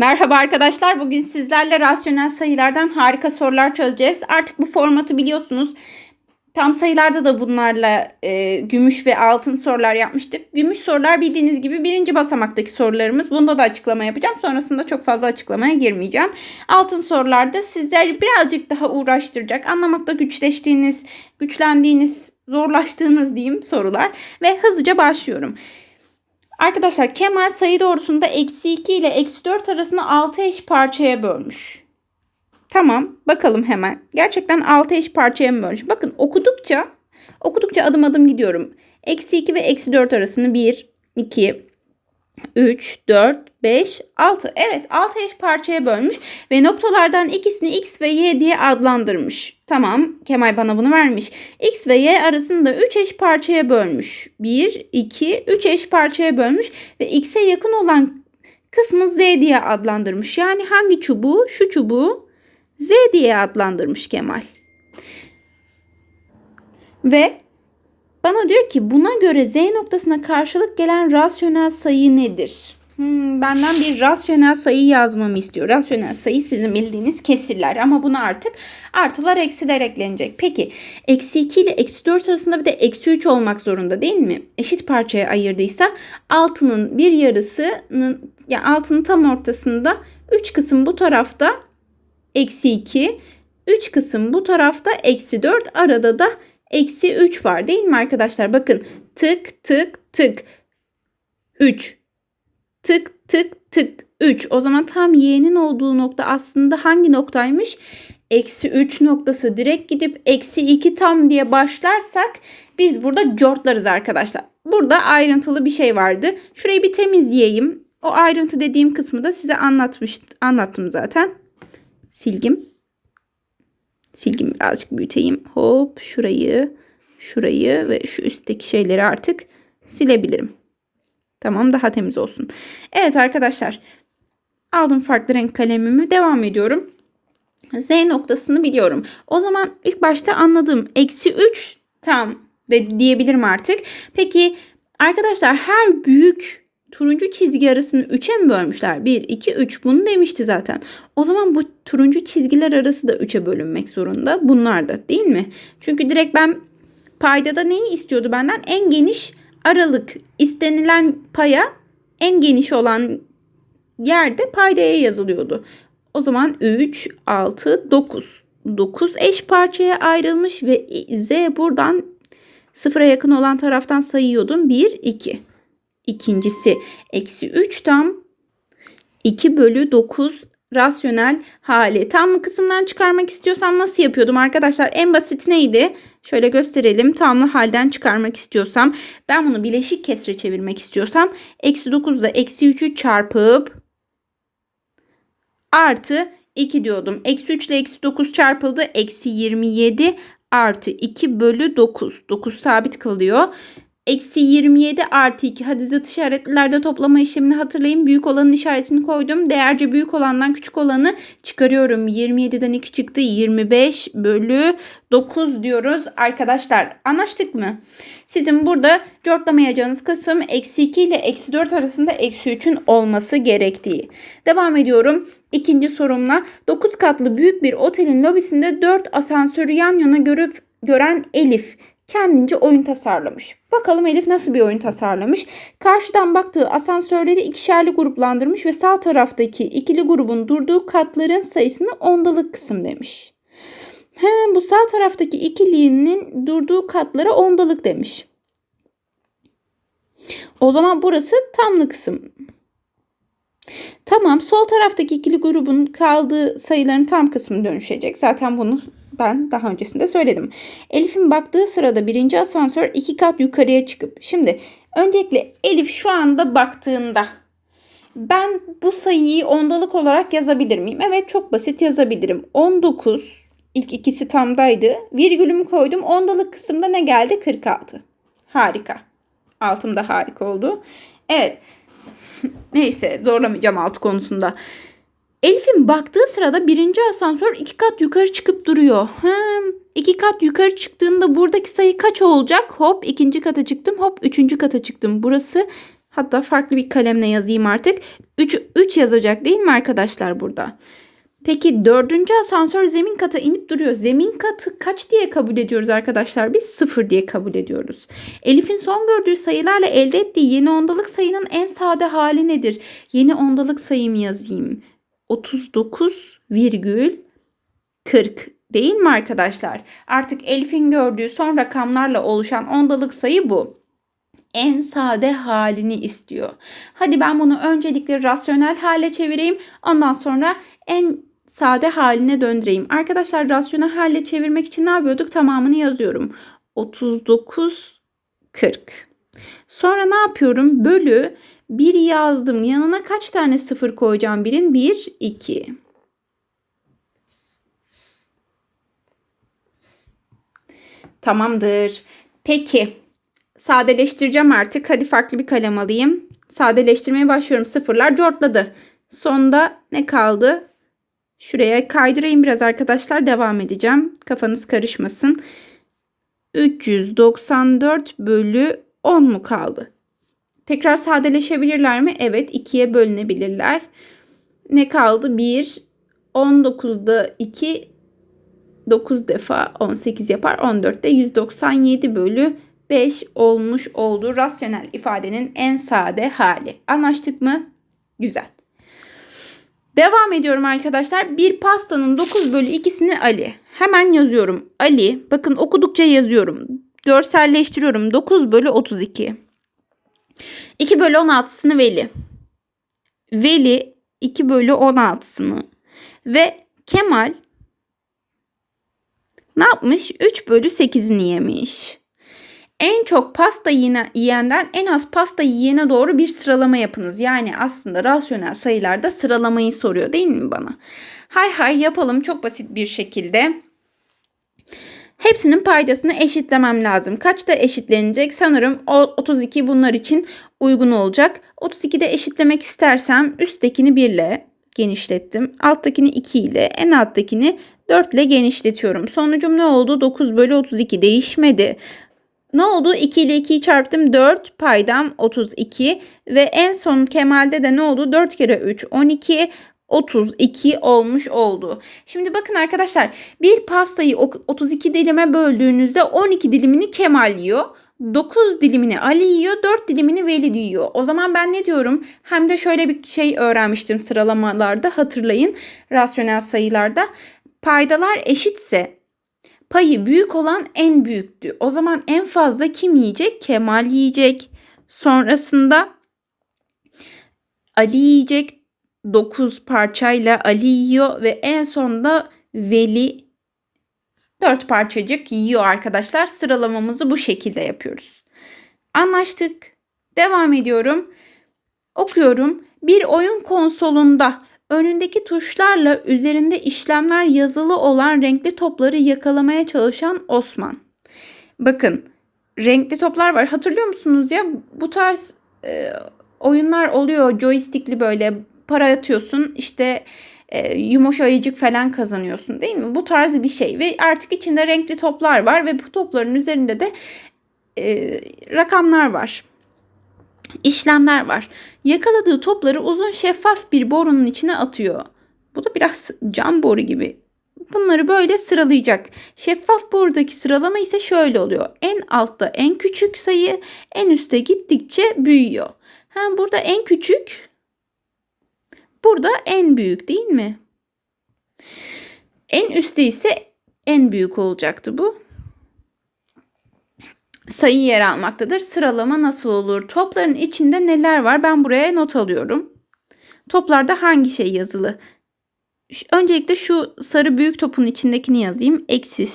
Merhaba arkadaşlar. Bugün sizlerle rasyonel sayılardan harika sorular çözeceğiz. Artık bu formatı biliyorsunuz. Tam sayılarda da bunlarla e, gümüş ve altın sorular yapmıştık. Gümüş sorular bildiğiniz gibi birinci basamaktaki sorularımız. Bunda da açıklama yapacağım. Sonrasında çok fazla açıklamaya girmeyeceğim. Altın sorularda sizleri birazcık daha uğraştıracak, anlamakta güçleştiğiniz, güçlendiğiniz, zorlaştığınız diyeyim sorular. Ve hızlıca başlıyorum. Arkadaşlar Kemal sayı doğrusunda eksi 2 ile eksi 4 arasında 6 eş parçaya bölmüş. Tamam bakalım hemen. Gerçekten 6 eş parçaya mı bölmüş? Bakın okudukça okudukça adım adım gidiyorum. Eksi 2 ve eksi 4 arasını 1, 2, 3, 4, 5, 6. Evet 6 eş parçaya bölmüş ve noktalardan ikisini x ve y diye adlandırmış. Tamam Kemal bana bunu vermiş. x ve y arasında 3 eş parçaya bölmüş. 1, 2, 3 eş parçaya bölmüş ve x'e yakın olan kısmı z diye adlandırmış. Yani hangi çubuğu? Şu çubuğu z diye adlandırmış Kemal. Ve bana diyor ki buna göre z noktasına karşılık gelen rasyonel sayı nedir? Hmm, benden bir rasyonel sayı yazmamı istiyor. Rasyonel sayı sizin bildiğiniz kesirler ama buna artık artılar eksiler eklenecek. Peki eksi 2 ile eksi 4 arasında bir de eksi 3 olmak zorunda değil mi? Eşit parçaya ayırdıysa altının bir yarısının yani altının tam ortasında 3 kısım bu tarafta eksi 2 3 kısım bu tarafta eksi 4 arada da eksi 3 var değil mi arkadaşlar? Bakın tık tık tık 3 tık tık tık 3. O zaman tam y'nin olduğu nokta aslında hangi noktaymış? Eksi 3 noktası direkt gidip eksi 2 tam diye başlarsak biz burada cortlarız arkadaşlar. Burada ayrıntılı bir şey vardı. Şurayı bir temizleyeyim. O ayrıntı dediğim kısmı da size anlatmış, anlattım zaten. Silgim. Silgim birazcık büyüteyim. Hop şurayı, şurayı ve şu üstteki şeyleri artık silebilirim. Tamam daha temiz olsun. Evet arkadaşlar. Aldım farklı renk kalemimi. Devam ediyorum. Z noktasını biliyorum. O zaman ilk başta anladım. Eksi 3 tam de diyebilirim artık. Peki arkadaşlar her büyük turuncu çizgi arasını 3'e mi bölmüşler? 1, 2, 3 bunu demişti zaten. O zaman bu turuncu çizgiler arası da 3'e bölünmek zorunda. Bunlar da değil mi? Çünkü direkt ben paydada neyi istiyordu benden? En geniş aralık istenilen paya en geniş olan yerde paydaya yazılıyordu. O zaman 3, 6, 9. 9 eş parçaya ayrılmış ve Z buradan sıfıra yakın olan taraftan sayıyordum. 1, 2. İkincisi eksi 3 tam 2 bölü 9 rasyonel hali. Tam kısımdan çıkarmak istiyorsam nasıl yapıyordum arkadaşlar? En basit neydi? Şöyle gösterelim. Tamlı halden çıkarmak istiyorsam ben bunu bileşik kesre çevirmek istiyorsam eksi 9 ile eksi 3'ü çarpıp artı 2 diyordum. Eksi 3 ile eksi 9 çarpıldı. Eksi 27 artı 2 bölü 9. 9 sabit kalıyor. Eksi 27 artı 2. Hadi zıt işaretlerde toplama işlemini hatırlayın. Büyük olanın işaretini koydum. Değerce büyük olandan küçük olanı çıkarıyorum. 27'den 2 çıktı. 25 bölü 9 diyoruz. Arkadaşlar anlaştık mı? Sizin burada cortlamayacağınız kısım eksi 2 ile eksi 4 arasında eksi 3'ün olması gerektiği. Devam ediyorum. İkinci sorumla 9 katlı büyük bir otelin lobisinde 4 asansörü yan yana görüp gören Elif kendince oyun tasarlamış. Bakalım Elif nasıl bir oyun tasarlamış. Karşıdan baktığı asansörleri ikişerli gruplandırmış ve sağ taraftaki ikili grubun durduğu katların sayısını ondalık kısım demiş. He, bu sağ taraftaki ikilinin durduğu katlara ondalık demiş. O zaman burası tamlı kısım. Tamam sol taraftaki ikili grubun kaldığı sayıların tam kısmı dönüşecek. Zaten bunu ben daha öncesinde söyledim. Elif'in baktığı sırada birinci asansör iki kat yukarıya çıkıp. Şimdi öncelikle Elif şu anda baktığında ben bu sayıyı ondalık olarak yazabilir miyim? Evet çok basit yazabilirim. 19 ilk ikisi tamdaydı. Virgülümü koydum. Ondalık kısımda ne geldi? 46. Harika. Altımda harika oldu. Evet. Neyse zorlamayacağım alt konusunda. Elif'in baktığı sırada birinci asansör iki kat yukarı çıkıp duruyor. Hmm, iki kat yukarı çıktığında buradaki sayı kaç olacak? Hop ikinci kata çıktım. Hop üçüncü kata çıktım. Burası Hatta farklı bir kalemle yazayım artık. 3, 3 yazacak değil mi arkadaşlar burada? Peki dördüncü asansör zemin kata inip duruyor. Zemin katı kaç diye kabul ediyoruz arkadaşlar? Biz sıfır diye kabul ediyoruz. Elif'in son gördüğü sayılarla elde ettiği yeni ondalık sayının en sade hali nedir? Yeni ondalık sayımı yazayım. 39 virgül 40 değil mi arkadaşlar? Artık Elif'in gördüğü son rakamlarla oluşan ondalık sayı bu en sade halini istiyor. Hadi ben bunu öncelikle rasyonel hale çevireyim. Ondan sonra en sade haline döndüreyim. Arkadaşlar rasyonel hale çevirmek için ne yapıyorduk? Tamamını yazıyorum. 39 40. Sonra ne yapıyorum? Bölü 1 yazdım. Yanına kaç tane sıfır koyacağım birin? 1 2. Tamamdır. Peki sadeleştireceğim artık. Hadi farklı bir kalem alayım. Sadeleştirmeye başlıyorum. Sıfırlar cortladı. Sonda ne kaldı? Şuraya kaydırayım biraz arkadaşlar. Devam edeceğim. Kafanız karışmasın. 394 bölü 10 mu kaldı? Tekrar sadeleşebilirler mi? Evet. 2'ye bölünebilirler. Ne kaldı? 1. 19'da 2 9 defa 18 yapar. 14'te 197 bölü 5 olmuş oldu. Rasyonel ifadenin en sade hali. Anlaştık mı? Güzel. Devam ediyorum arkadaşlar. Bir pastanın 9 bölü 2'sini Ali. Hemen yazıyorum. Ali. Bakın okudukça yazıyorum. Görselleştiriyorum. 9 bölü 32. 2 bölü 16'sını Veli. Veli 2 bölü 16'sını. Ve Kemal ne yapmış? 3 bölü 8'ini yemiş. En çok pasta yine yiyenden en az pasta yiyene doğru bir sıralama yapınız. Yani aslında rasyonel sayılarda sıralamayı soruyor değil mi bana? Hay hay yapalım çok basit bir şekilde. Hepsinin paydasını eşitlemem lazım. Kaçta eşitlenecek? Sanırım 32 bunlar için uygun olacak. 32'de eşitlemek istersem üsttekini 1 ile genişlettim. Alttakini 2 ile en alttakini 4 ile genişletiyorum. Sonucum ne oldu? 9 bölü 32 değişmedi. Ne oldu? 2 ile 2'yi çarptım. 4 paydam 32 ve en son Kemal'de de ne oldu? 4 kere 3 12 32 olmuş oldu. Şimdi bakın arkadaşlar bir pastayı 32 dilime böldüğünüzde 12 dilimini Kemal yiyor. 9 dilimini Ali yiyor, 4 dilimini Veli yiyor. O zaman ben ne diyorum? Hem de şöyle bir şey öğrenmiştim sıralamalarda hatırlayın rasyonel sayılarda. Paydalar eşitse payı büyük olan en büyüktü. O zaman en fazla kim yiyecek? Kemal yiyecek. Sonrasında Ali yiyecek. 9 parçayla Ali yiyor ve en sonunda Veli 4 parçacık yiyor arkadaşlar. Sıralamamızı bu şekilde yapıyoruz. Anlaştık. Devam ediyorum. Okuyorum. Bir oyun konsolunda önündeki tuşlarla üzerinde işlemler yazılı olan renkli topları yakalamaya çalışan Osman. Bakın renkli toplar var. Hatırlıyor musunuz ya? Bu tarz e, oyunlar oluyor. Joystickli böyle para atıyorsun. İşte e, yumuş ayıcık falan kazanıyorsun değil mi? Bu tarz bir şey ve artık içinde renkli toplar var ve bu topların üzerinde de e, rakamlar var işlemler var. Yakaladığı topları uzun şeffaf bir borunun içine atıyor. Bu da biraz cam boru gibi. Bunları böyle sıralayacak. Şeffaf borudaki sıralama ise şöyle oluyor. En altta en küçük sayı, en üstte gittikçe büyüyor. Hem burada en küçük, burada en büyük değil mi? En üstte ise en büyük olacaktı bu sayı yer almaktadır. Sıralama nasıl olur? Topların içinde neler var? Ben buraya not alıyorum. Toplarda hangi şey yazılı? Öncelikle şu sarı büyük topun içindekini yazayım. Eksi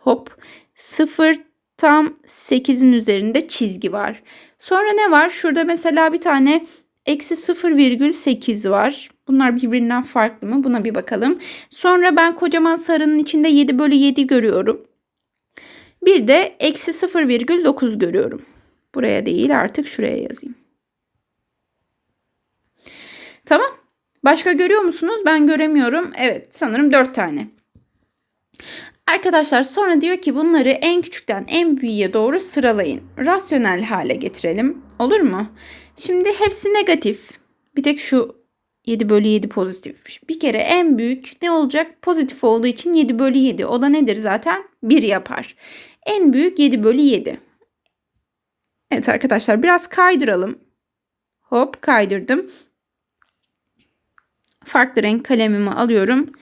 hop 0 tam 8'in üzerinde çizgi var. Sonra ne var? Şurada mesela bir tane eksi 0,8 var. Bunlar birbirinden farklı mı? Buna bir bakalım. Sonra ben kocaman sarının içinde 7 bölü 7 görüyorum. Bir de eksi 0,9 görüyorum. Buraya değil artık şuraya yazayım. Tamam. Başka görüyor musunuz? Ben göremiyorum. Evet sanırım 4 tane. Arkadaşlar sonra diyor ki bunları en küçükten en büyüğe doğru sıralayın. Rasyonel hale getirelim. Olur mu? Şimdi hepsi negatif. Bir tek şu 7 bölü 7 pozitifmiş. Bir kere en büyük ne olacak? Pozitif olduğu için 7 bölü 7. O da nedir zaten? 1 yapar. En büyük 7 bölü 7. Evet arkadaşlar biraz kaydıralım. Hop kaydırdım. Farklı renk kalemimi alıyorum.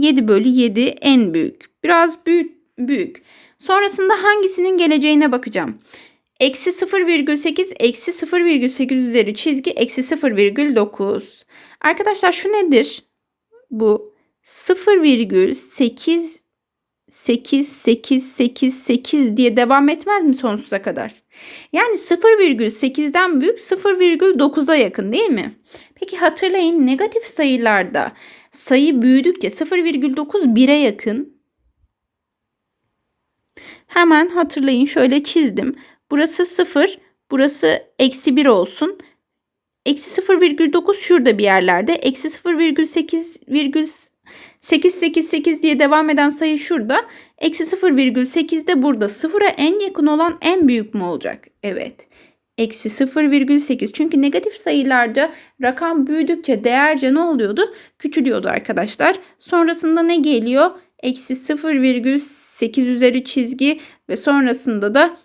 7 bölü 7 en büyük. Biraz büyük. büyük. Sonrasında hangisinin geleceğine bakacağım. Eksi 0,8 eksi 0,8 üzeri çizgi eksi 0,9. Arkadaşlar şu nedir? Bu 0,8 8 8 8 8 diye devam etmez mi sonsuza kadar? Yani 0,8'den büyük 0,9'a yakın değil mi? Peki hatırlayın negatif sayılarda sayı büyüdükçe 0,9 1'e yakın. Hemen hatırlayın şöyle çizdim. Burası 0, burası eksi 1 olsun. Eksi 0,9 şurada bir yerlerde. Eksi 0,8,888 diye devam eden sayı şurada. Eksi 0,8 de burada. Sıfıra en yakın olan en büyük mü olacak? Evet. Eksi 0,8. Çünkü negatif sayılarda rakam büyüdükçe değerce ne oluyordu? Küçülüyordu arkadaşlar. Sonrasında ne geliyor? Eksi 0,8 üzeri çizgi ve sonrasında da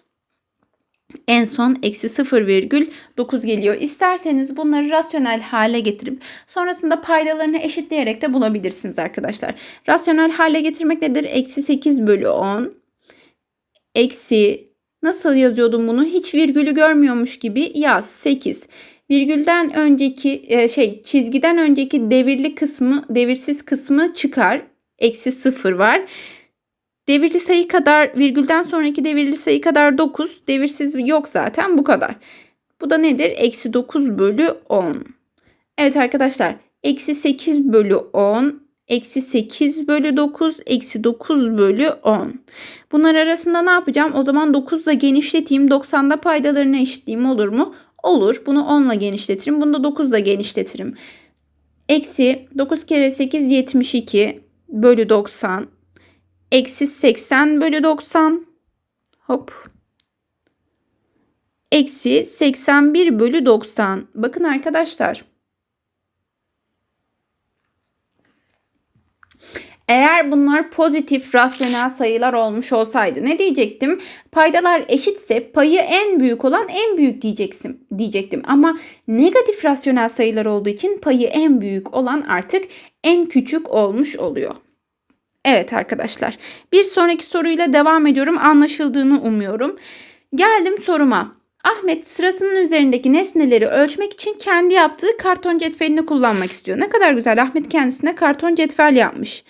en son eksi 0,9 geliyor. İsterseniz bunları rasyonel hale getirip sonrasında paydalarını eşitleyerek de bulabilirsiniz arkadaşlar. Rasyonel hale getirmek nedir? Eksi 8 bölü 10. Eksi nasıl yazıyordum bunu? Hiç virgülü görmüyormuş gibi yaz. 8. Virgülden önceki e, şey çizgiden önceki devirli kısmı devirsiz kısmı çıkar. Eksi 0 var. Devirli sayı kadar virgülden sonraki devirli sayı kadar 9. Devirsiz yok zaten bu kadar. Bu da nedir? Eksi 9 bölü 10. Evet arkadaşlar. Eksi 8 bölü 10. Eksi 8 bölü 9. Eksi 9 bölü 10. Bunlar arasında ne yapacağım? O zaman 9 ile genişleteyim. 90'da paydalarını eşitleyeyim olur mu? Olur. Bunu 10 ile genişletirim. Bunu da 9 ile genişletirim. Eksi 9 kere 8 72 bölü 90 Eksi 80 bölü 90. Hop. Eksi 81 bölü 90. Bakın arkadaşlar. Eğer bunlar pozitif rasyonel sayılar olmuş olsaydı ne diyecektim? Paydalar eşitse payı en büyük olan en büyük diyeceksin diyecektim. Ama negatif rasyonel sayılar olduğu için payı en büyük olan artık en küçük olmuş oluyor. Evet arkadaşlar. Bir sonraki soruyla devam ediyorum. Anlaşıldığını umuyorum. Geldim soruma. Ahmet sırasının üzerindeki nesneleri ölçmek için kendi yaptığı karton cetvelini kullanmak istiyor. Ne kadar güzel. Ahmet kendisine karton cetvel yapmış.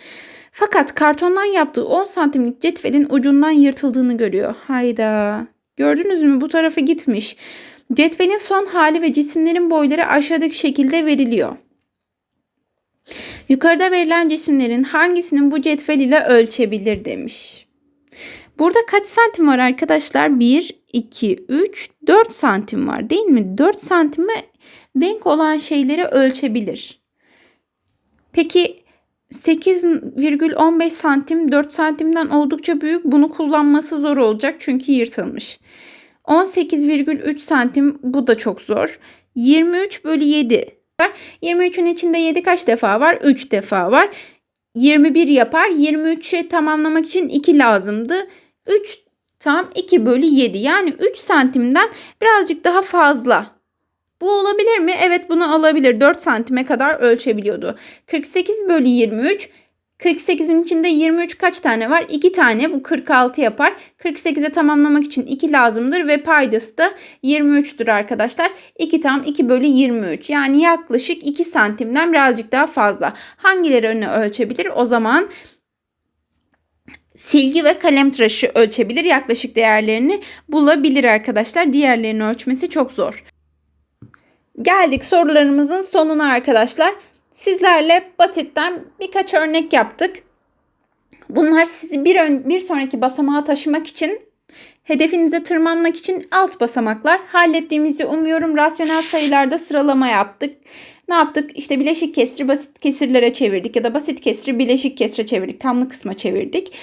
Fakat kartondan yaptığı 10 santimlik cetvelin ucundan yırtıldığını görüyor. Hayda. Gördünüz mü bu tarafa gitmiş. Cetvelin son hali ve cisimlerin boyları aşağıdaki şekilde veriliyor. Yukarıda verilen cisimlerin hangisinin bu cetvel ile ölçebilir demiş. Burada kaç santim var arkadaşlar? 1, 2, 3, 4 santim var değil mi? 4 santime denk olan şeyleri ölçebilir. Peki 8,15 santim 4 santimden oldukça büyük. Bunu kullanması zor olacak çünkü yırtılmış. 18,3 santim bu da çok zor. 23 bölü 7 23'ün içinde 7 kaç defa var? 3 defa var. 21 yapar. 23'ü tamamlamak için 2 lazımdı. 3 tam 2 bölü 7 yani 3 santimden birazcık daha fazla. Bu olabilir mi? Evet bunu alabilir. 4 santime kadar ölçebiliyordu. 48 bölü 23 48'in içinde 23 kaç tane var? 2 tane. Bu 46 yapar. 48'e tamamlamak için 2 lazımdır ve paydası da 23'tür arkadaşlar. 2 tam 2 bölü 23. Yani yaklaşık 2 santimden birazcık daha fazla. Hangileri önüne ölçebilir? O zaman silgi ve kalem tıraşı ölçebilir. Yaklaşık değerlerini bulabilir arkadaşlar. Diğerlerini ölçmesi çok zor. Geldik sorularımızın sonuna arkadaşlar. Sizlerle basitten birkaç örnek yaptık. Bunlar sizi bir, ön, bir sonraki basamağa taşımak için Hedefinize tırmanmak için alt basamaklar hallettiğimizi umuyorum. Rasyonel sayılarda sıralama yaptık. Ne yaptık? İşte bileşik kesri basit kesirlere çevirdik ya da basit kesri bileşik kesre çevirdik. Tamlı kısma çevirdik.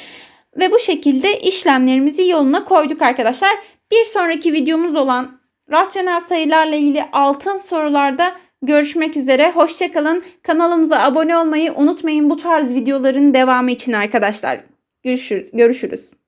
Ve bu şekilde işlemlerimizi yoluna koyduk arkadaşlar. Bir sonraki videomuz olan rasyonel sayılarla ilgili altın sorularda görüşmek üzere. Hoşçakalın. Kanalımıza abone olmayı unutmayın bu tarz videoların devamı için arkadaşlar. Görüşürüz. görüşürüz.